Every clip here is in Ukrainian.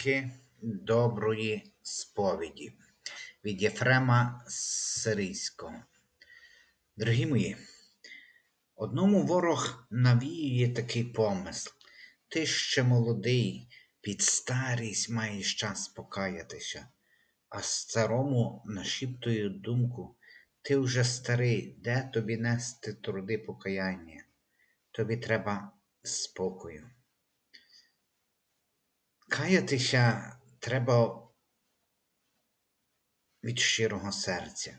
Уроки доброї сповіді від Єфрема Сирійського. Дорогі мої, одному ворог навіює такий помисл. Ти ще молодий, під старість маєш час покаятися, а старому нашіптує думку, ти вже старий, де тобі нести труди покаяння? Тобі треба спокою. Каятися треба від щирого серця.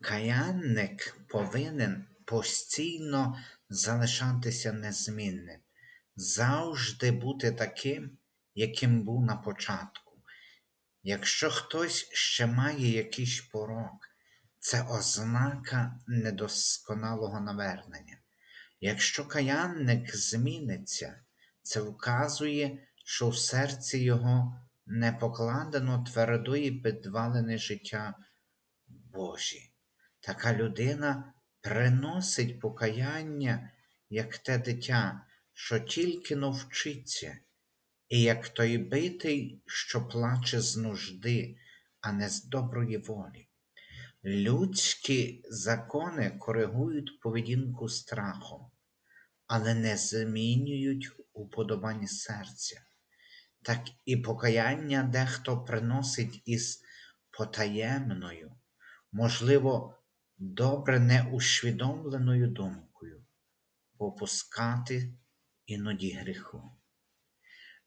Каянник повинен постійно залишатися незмінним, завжди бути таким, яким був на початку. Якщо хтось ще має якийсь порок, це ознака недосконалого навернення. Якщо каянник зміниться, це вказує, що в серці його не покладено твердої підвалини життя Божі. Така людина приносить покаяння, як те дитя, що тільки навчиться, і як той битий, що плаче з нужди, а не з доброї волі. Людські закони коригують поведінку страхом, але не змінюють уподобання серця. Так і покаяння дехто приносить із потаємною, можливо, добре неусвідомленою думкою попускати іноді гріху.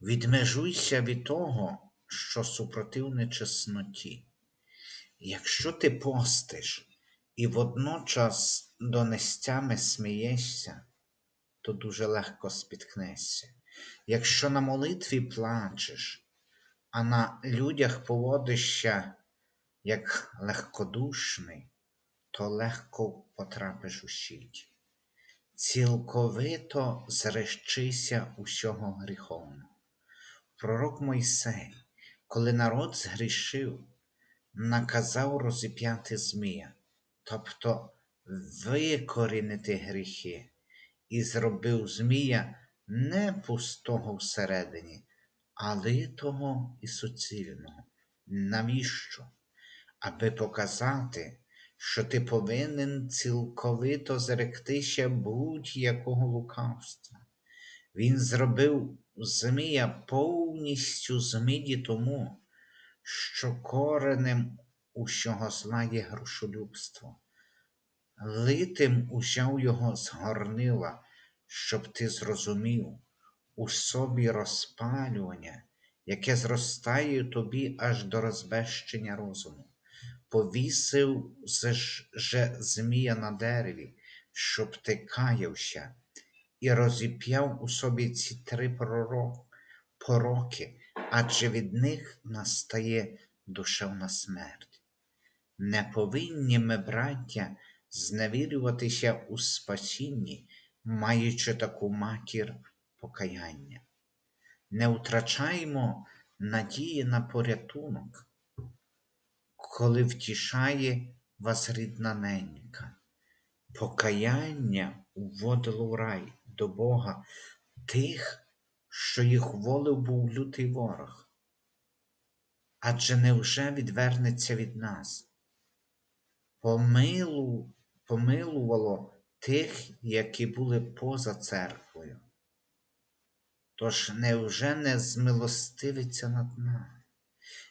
Відмежуйся від того, що супротивне чесноті. Якщо ти постиш і водночас донестями смієшся, то дуже легко спіткнешся. Якщо на молитві плачеш, а на людях поводишся як легкодушний, то легко потрапиш у щить. Цілковито зречися усього гріховного. Пророк Мойсей, коли народ згрішив, наказав розіп'яти змія, тобто викорінити гріхи, і зробив змія не пустого всередині, а литого і суцільного. Навіщо? Аби показати, що ти повинен цілковито зректися будь-якого лукавства. Він зробив змія повністю з тому, що коренем усього зла є грошолюбство. Литим узяв його з горнила, щоб ти зрозумів у собі розпалювання, яке зростає тобі аж до розбещення розуму. Повісив же змія на дереві, щоб ти каявся, і розіп'яв у собі ці три пороки, адже від них настає душевна смерть. Не повинні ми, браття, зневірюватися у спасінні, маючи таку матір покаяння. Не втрачаймо надії на порятунок, коли втішає вас рідна ненька. Покаяння уводило в рай до Бога тих, що їх волив був лютий ворог. Адже невже відвернеться від нас? Помилу, помилувало тих, які були поза церквою. Тож невже не змилостивиться над нами?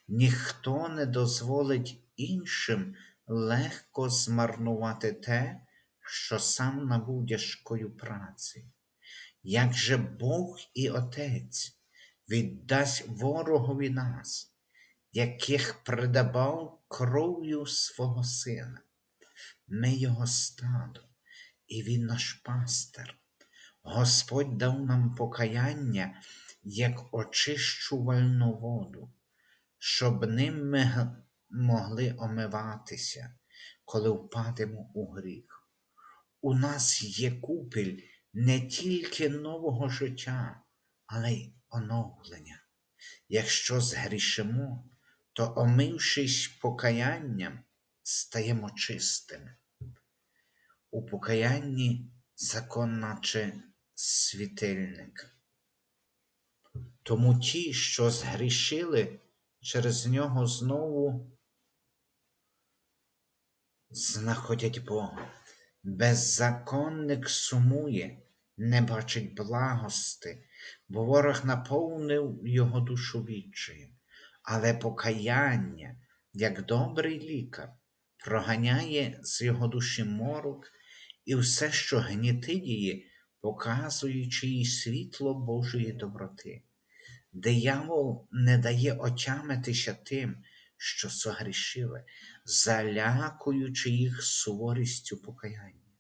Ніхто не дозволить іншим легко змарнувати те, що сам набув тяжкою працею. Як же Бог і Отець віддасть ворогові нас, яких придбав кров'ю свого Сина, ми Його стадо, і Він наш пастир. Господь дав нам покаяння як очищувальну воду, щоб ним ми могли омиватися, коли впадемо у гріх. У нас є купіль не тільки нового життя, але й оновлення. Якщо згрішимо, то, омившись покаянням, стаємо чистими. У покаянні закон, наче світильник. Тому ті, що згрішили, через нього знову знаходять Бога. Беззаконник сумує, не бачить благости, бо ворог наповнив його душу відчаєм. Але покаяння, як добрий лікар, проганяє з його душі морок і все, що гнітить її, показуючи їй світло Божої доброти. Диявол не дає отямитися тим, що согрішили, залякуючи їх суворістю покаяння.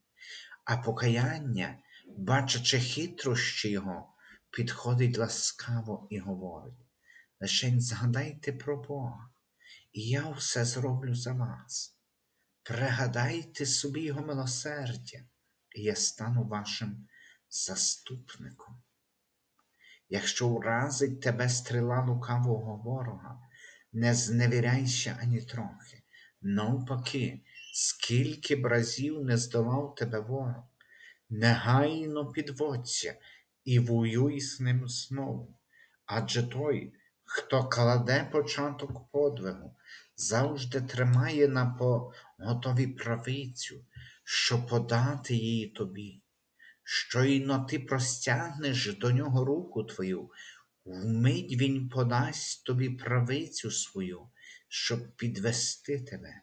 А покаяння, бачачи хитрощі його, підходить ласкаво і говорить лишень згадайте про Бога, і я все зроблю за вас. Пригадайте собі Його милосердя, і я стану вашим заступником. Якщо уразить тебе стріла лукавого ворога, не зневіряйся ані трохи. Навпаки, скільки б разів не здолав тебе ворог, негайно підводься і воюй з ним знову. Адже той, хто кладе початок подвигу, завжди тримає на поготові правицю, що подати її тобі. Щойно ти простягнеш до нього руку твою, вмить він подасть тобі правицю свою, щоб підвести тебе.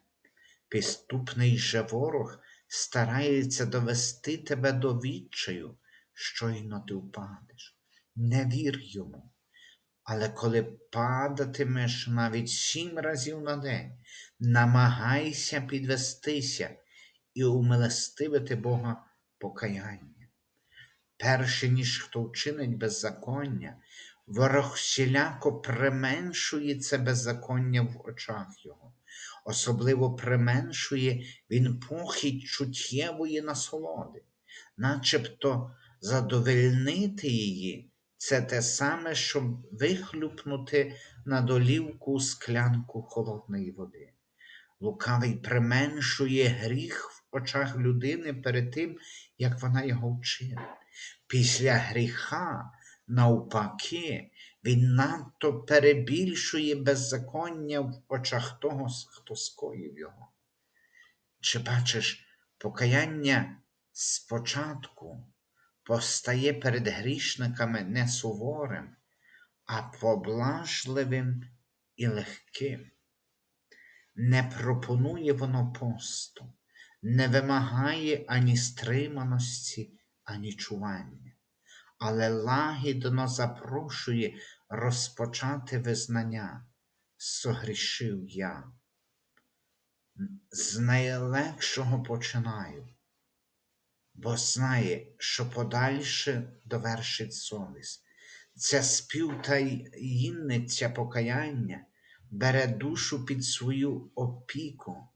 Підступний же ворог старається довести тебе до відчаю, щойно ти впадеш. Не вір йому. Але коли падатимеш навіть сім разів на день, намагайся підвестися і умилостивити Бога покаяння. Перше, ніж хто вчинить беззаконня, ворог всіляко применшує це беззаконня в очах його, особливо применшує він похідь чуттєвої насолоди, начебто задовольнити її. Це те саме, щоб вихлюпнути на долівку склянку холодної води. Лукавий применшує гріх в очах людини перед тим, як вона його вчинить. Після гріха, навпаки, він надто перебільшує беззаконня в очах того, хто скоїв його. Чи бачиш, покаяння спочатку постає перед грішниками не суворим, а поблажливим і легким. Не пропонує воно посту, не вимагає ані стриманості, ані чування, але лагідно запрошує розпочати визнання. Согрішив я. З найлегшого починаю бо знає, що подальше довершить совість. Ця співтаїнниця покаяння бере душу під свою опіку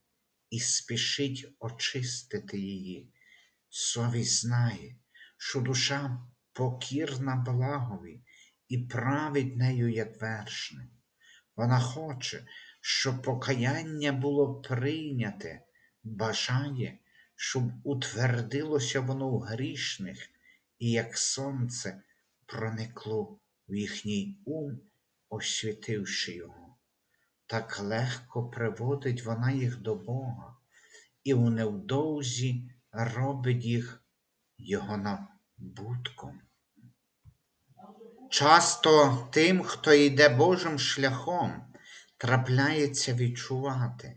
і спішить очистити її. Совість знає, що душа покірна благові і править нею як вершним. Вона хоче, щоб покаяння було прийняте, бажає, щоб утвердилося воно в грішних, і як сонце проникло в їхній ум, освітивши його. Так легко приводить вона їх до Бога, і в невдовзі робить їх його набутком. Часто тим, хто йде Божим шляхом, трапляється відчувати,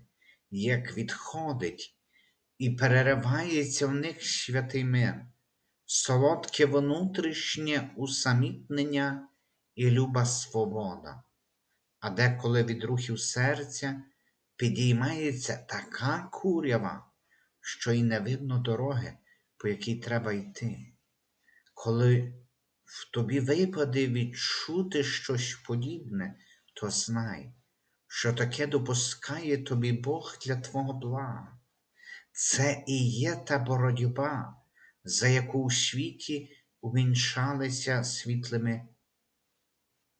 як відходить і переривається в них святий мир, солодке внутрішнє усамітнення і люба свобода, а деколи від рухів серця підіймається така курява, що й не видно дороги, по якій треба йти. Коли в тобі випаде відчути щось подібне, то знай, що таке допускає тобі Бог для твого блага. Це і є та боротьба, за яку у світі увінчалися світлими,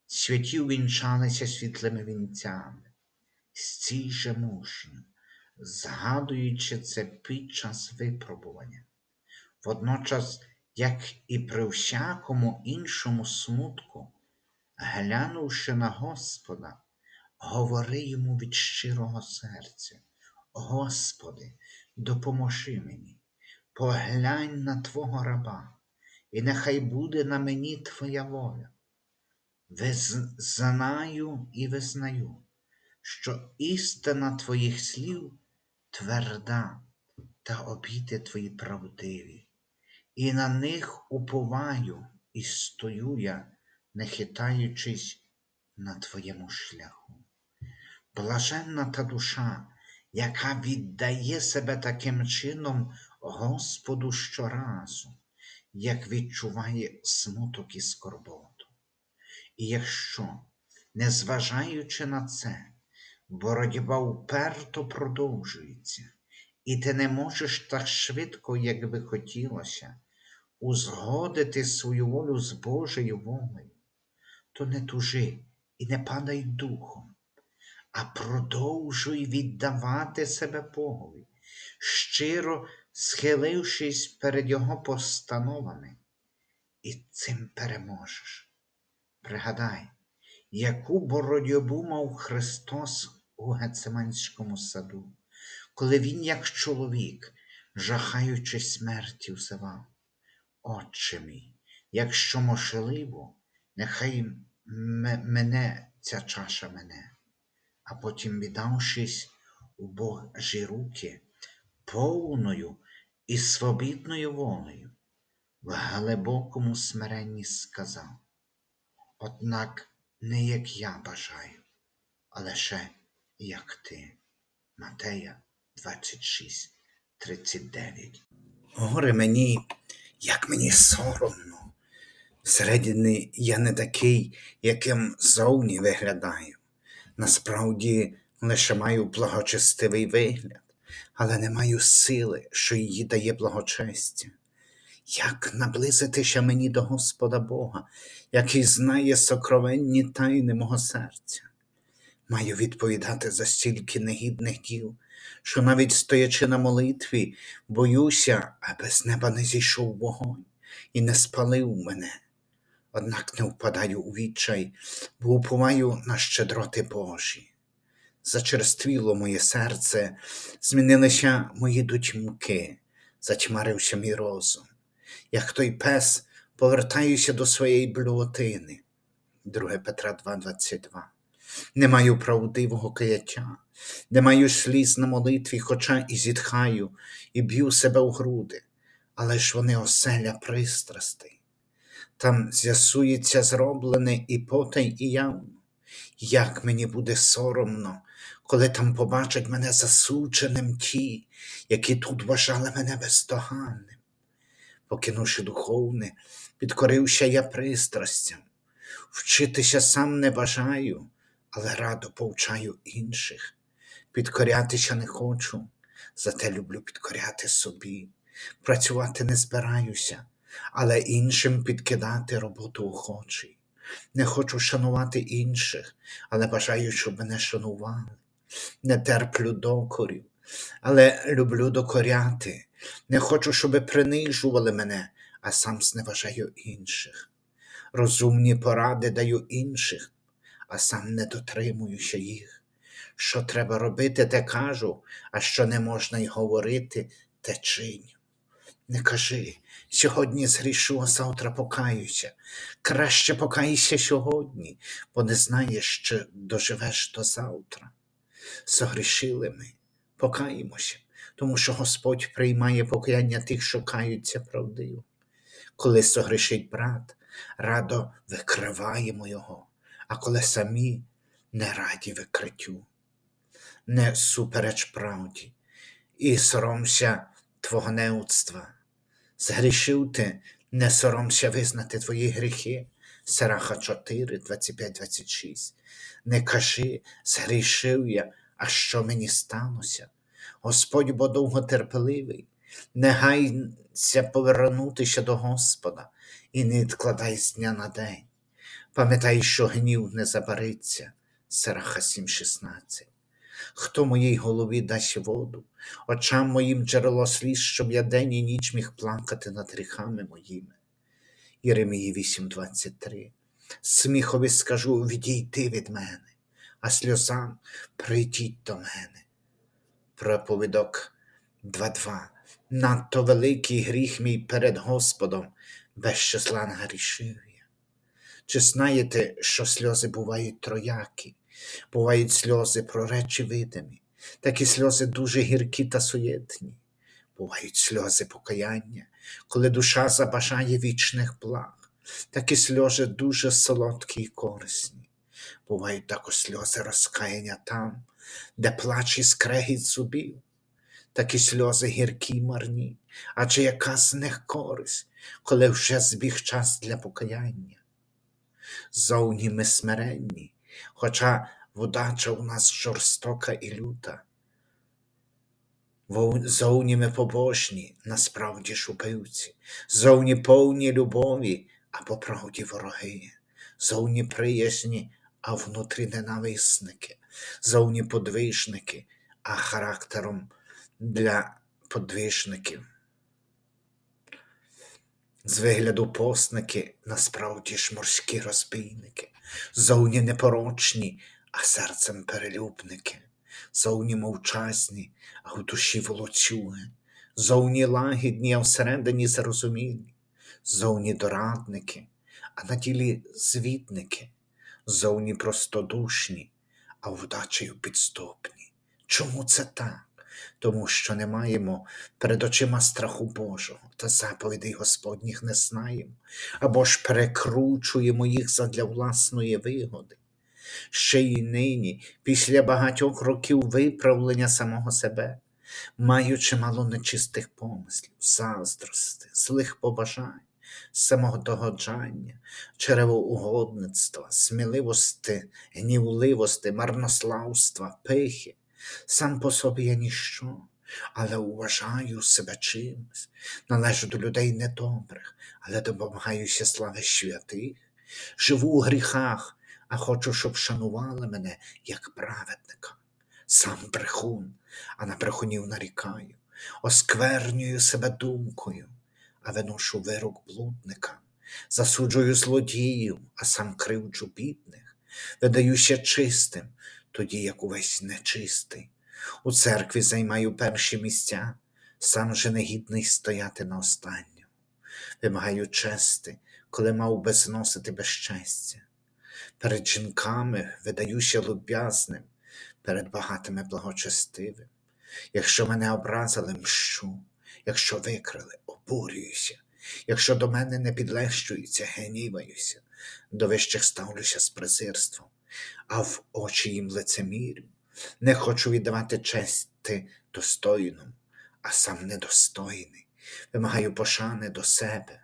святі увінчалися світлими вінцями, стій же мужньо, згадуючи це під час випробування. Водночас, як і при всякому іншому смутку, глянувши на Господа, говори йому від щирого серця. Господи, допоможи мені, поглянь на Твого раба, і нехай буде на мені Твоя воля. Визнаю і визнаю, що істина Твоїх слів тверда та обіти Твої правдиві, і на них уповаю і стою я, не хитаючись на Твоєму шляху. Блаженна та душа, яка віддає себе таким чином Господу щоразу, як відчуває смуток і скорботу. І якщо, незважаючи на це, боротьба уперто продовжується, і ти не можеш так швидко, як би хотілося, узгодити свою волю з Божою волею, то не тужи і не падай духом, а продовжуй віддавати себе Богові, щиро схилившись перед Його постановами, і цим переможеш. Пригадай, яку боротьбу мав Христос у Гецеманському саду, коли Він, як чоловік, жахаючи смерті, взивав, Отче мій, якщо можливо, нехай мене ця чаша мене, а потім, віддавшись у Божі руки, повною і свобідною волею, в глибокому смиренні сказав, Однак не як я бажаю, а лише як ти. Матея 26, 39. Горе мені, як мені соромно. Всередині я не такий, яким зовні виглядаю. Насправді лише маю благочестивий вигляд, але не маю сили, що її дає благочестя. Як наблизитися мені до Господа Бога, який знає сокровенні тайни мого серця? Маю відповідати за стільки негідних діл, що навіть стоячи на молитві, боюся, аби з неба не зійшов вогонь і не спалив мене. Однак не впадаю у відчай, бо уповаю на щедроти Божі. Зачерствіло моє серце, змінилися мої думки, затьмарився мій розум. Як той пес, повертаюся до своєї блювотини. 2 Петра 2,22. Не маю правдивого каяття, не маю сліз на молитві, хоча і зітхаю, і б'ю себе в груди, але ж вони оселя пристрастей. Там з'ясується зроблене і потай, і явно. Як мені буде соромно, коли там побачать мене засудженим ті, які тут вважали мене бездоганним. Покинувши духовне, підкорився я пристрастям. Вчитися сам не бажаю, але радо повчаю інших. Підкорятися не хочу, зате люблю підкоряти собі. Працювати не збираюся, але іншим підкидати роботу охочий. Не хочу шанувати інших, але бажаю, щоб мене шанували. Не терплю докорів, але люблю докоряти. Не хочу, щоб принижували мене, а сам зневажаю інших. Розумні поради даю інших, а сам не дотримуюся їх. Що треба робити, те кажу, а що не можна й говорити, те чиню. Не кажи, сьогодні згрішу, а завтра покаюся. Краще покайся сьогодні, бо не знаєш, чи доживеш до завтра. Согрішили ми, покаємося, тому що Господь приймає покаяння тих, що каються правдиво. Коли согрішить брат, радо викриваємо його, а коли самі не раді викриттю. Не супереч правді, і соромся Твого неудства. Згрішив ти, не соромся визнати твої гріхи. Сараха 4, 25, 26. Не кажи, згрішив я, а що мені сталося? Господь бо довготерпеливий, не гайся повернутися до Господа і не відкладай з дня на день. Пам'ятай, що гнів не забариться. Сараха 7,16. Хто моїй голові дасть воду, очам моїм джерело сліз, щоб я день і ніч міг плакати над гріхами моїми. Єремії 8:23. Сміхові скажу відійти від мене, а сльозам прийдіть до мене. Проповідок 2.2. Надто великий гріх мій перед Господом, без числа нагрішив я. Чи знаєте, що сльози бувають троякі, бувають сльози про речі видимі, такі сльози дуже гіркі та суєтні. Бувають сльози покаяння, коли душа забажає вічних благ, такі сльози дуже солодкі і корисні. Бувають також сльози розкаяння там, де плач і скрегіт зубів, такі сльози гіркі й марні, адже яка з них користь, коли вже збіг час для покаяння. Зовні ми смиренні, хоча вдача у нас жорстока і люта. Зовні ми побожні, насправді ж убивці, зовні повні любові, а по правді вороги, зовні приязні, а внутрі ненависники, зовні подвижники, а характером для подвижників. З вигляду постники, насправді ж морські розбійники, зовні непорочні, а серцем перелюбники, зовні мовчазні, а в душі волоцюги, зовні лагідні, а всередині зарозумілі, зовні дорадники, а на ділі звітники, зовні простодушні, а вдачею підступні. Чому це так? Тому що не маємо перед очима страху Божого та заповідей Господніх не знаємо, або ж перекручуємо їх задля власної вигоди. Ще й нині, після багатьох років виправлення самого себе, маю чимало нечистих помислів, заздрости, злих побажань, самодогоджання, черевоугодництва, сміливости, гнівливости, марнославства, пихи. Сам по собі я ніщо, але вважаю себе чимось, належу до людей недобрих, але домагаюся слави святих, живу у гріхах, а хочу, щоб шанували мене як праведника. Сам брехун, а на брехунів нарікаю, осквернюю себе думкою, а виношу вирок блудника, засуджую злодіїв, а сам кривджу бідних, видаюся чистим, тоді як увесь нечистий. У церкві займаю перші місця, сам же негідний стояти на останньому. Вимагаю чести, коли мав би зносити безчестя. Перед жінками видаюся люб'язним, перед багатими благочестивим. Якщо мене образили, мщу, якщо викрали, обурююся, якщо до мене не підлещуються, гніваюся, до вищих ставлюся з презирством, а в очі їм лицемірю. Не хочу віддавати чести достойному, а сам недостойний. Вимагаю пошани до себе.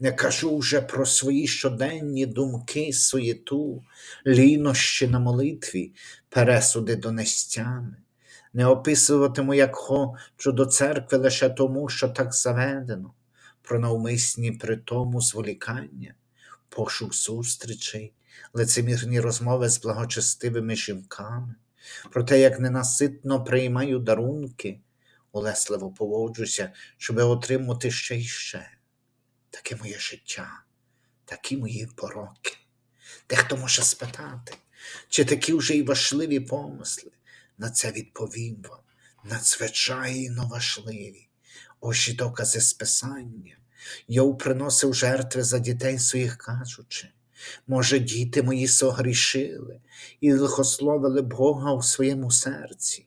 Не кажу вже про свої щоденні думки, суєту, лінощі на молитві, пересуди донестями. Не описуватиму, як ходжу до церкви лише тому, що так заведено, про навмисні при тому зволікання, пошук зустрічей, лицемірні розмови з благочестивими жінками, про те, як ненаситно приймаю дарунки, улесливо поводжуся, щоби отримати ще й ще. Таке моє життя, такі мої пороки. Дехто може спитати, чи такі вже й важливі помисли. На це відповім вам, надзвичайно важливі. Ось докази з Писання. Йов приносив жертви за дітей своїх кажучи. Може, діти мої согрішили і лихословили Бога у своєму серці.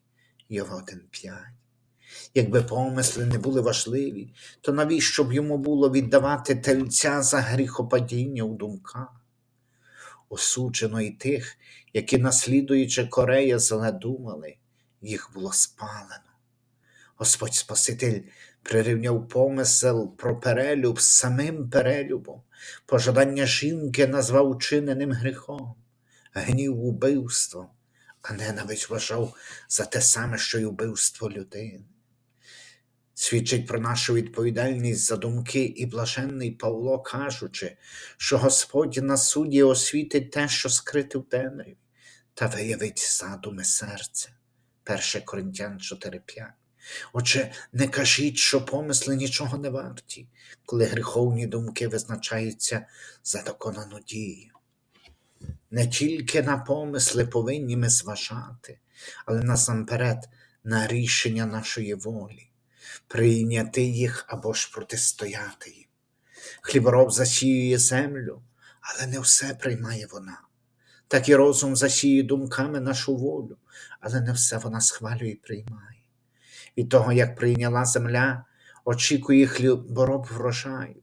Йов 1.5. Якби помисли не були важливі, то навіщо б йому було віддавати тельця за гріхопадіння у думках? Осуджено й тих, які, наслідуючи Корея, зле думали, їх було спалено. Господь Спаситель прирівняв помисел про перелюб з самим перелюбом, пожадання жінки назвав учиненим гріхом, гнів убивством, а ненависть вважав за те саме, що й убивство людини. Свідчить про нашу відповідальність за думки і блаженний Павло, кажучи, що Господь на суді освітить те, що скрите в темряві, та виявить задуми серця. 1 Коринтян 4.5. Отже, не кажіть, що помисли нічого не варті, коли гріховні думки визначаються за доконану дію. Не тільки на помисли повинні ми зважати, але насамперед на рішення нашої волі, прийняти їх або ж протистояти їм. Хлібороб засіює землю, але не все приймає вона. Так і розум засіює думками нашу волю, але не все вона схвалює і приймає. Від того, як прийняла земля, очікує хлібороб врожаю.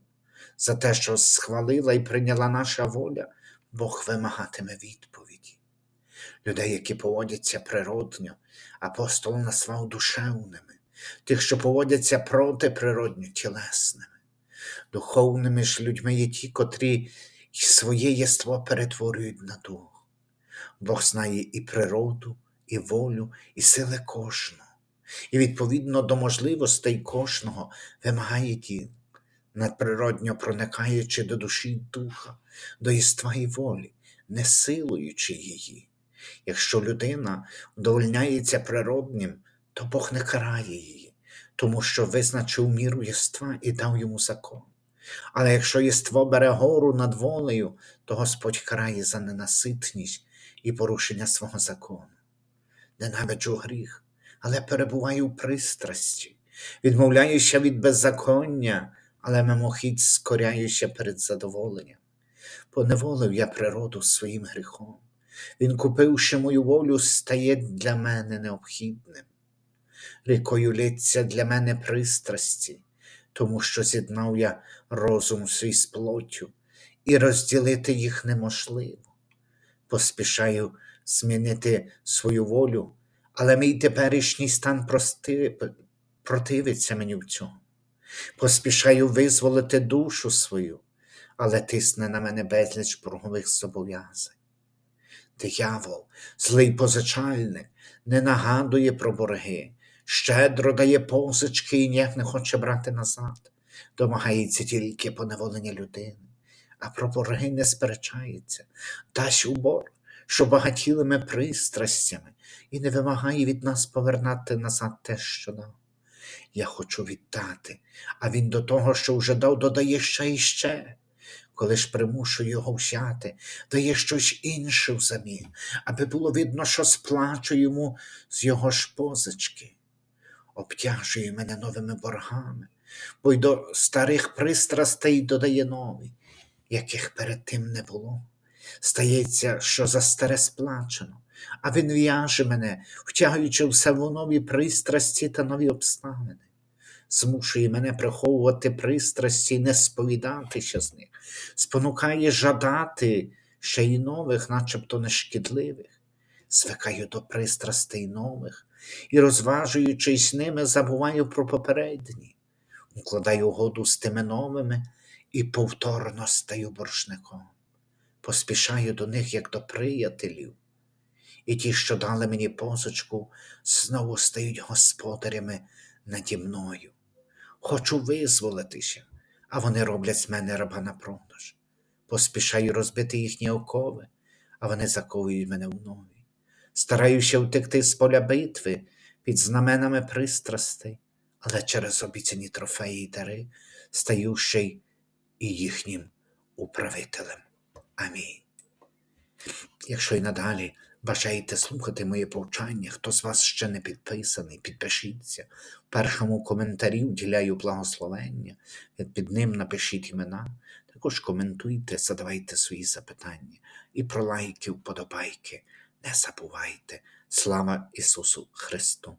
За те, що схвалила і прийняла наша воля, Бог вимагатиме відповіді. Людей, які поводяться природньо, апостол назвав душевними, тих, що поводяться протиприродньо тілесними. Духовними ж людьми є ті, котрі своє єство перетворюють на дух. Бог знає і природу, і волю, і сили кожного, і відповідно до можливостей кожного вимагає діл, надприродньо проникаючи до душі й духа, до єства і волі, не силуючи її. Якщо людина вдовольняється природнім, то Бог не карає її, тому що визначив міру єства і дав йому закон. Але якщо єство бере гору над волею, то Господь карає за ненаситність і порушення свого закону. Ненавиджу гріх, але перебуваю в пристрасті, відмовляюся від беззаконня, але мимохідь скоряюся перед задоволенням. Поневолив я природу своїм гріхом. Він, купивши мою волю, стає для мене необхідним. Рікою лється для мене пристрасті, тому що з'єднав я розум свій з плоттю, і розділити їх неможливо. Поспішаю змінити свою волю, але мій теперішній стан прости... противиться мені в цьому. Поспішаю визволити душу свою, але тисне на мене безліч боргових зобов'язань. Диявол, злий позичальник, не нагадує про борги, щедро дає позички і ніяк не хоче брати назад, домагається тільки поневолення людини, а про борги не сперечається, дасть у борг, що багатілими пристрастями, і не вимагає від нас повернати назад те, що дав. Я хочу віддати, а він до того, що вже дав, додає ще і ще. Коли ж примушую його взяти, дає щось інше взамін, аби було видно, що сплачу йому з його ж позички. Обтяжує мене новими боргами, бо й до старих пристрастей додає нові, яких перед тим не було. Стається, що за старе сплачено, а він в'яже мене, втягуючи в нові пристрасті та нові обставини. Змушує мене приховувати пристрасті і не сповідатися з них, спонукає жадати ще й нових, начебто нешкідливих, звикаю до пристрастей нових і, розважуючись ними, забуваю про попередні, укладаю угоду з тими новими і повторно стаю боржником, поспішаю до них, як до приятелів, і ті, що дали мені позичку, знову стають господарями наді мною. Хочу визволитися, а вони роблять з мене раба на продаж. Поспішаю розбити їхні окови, а вони заковують мене в нові. Стараюся втекти з поля битви під знаменами пристрастей, але через обіцяні трофеї й дари стаю ще й і їхнім управителем. Амінь. Якщо й надалі бажаєте слухати моє повчання, хто з вас ще не підписаний, підпишіться. В першому коментарі вділяю благословення, під ним напишіть імена, також коментуйте, задавайте свої запитання і про лайки, вподобайки. Не забувайте. Слава Ісусу Христу!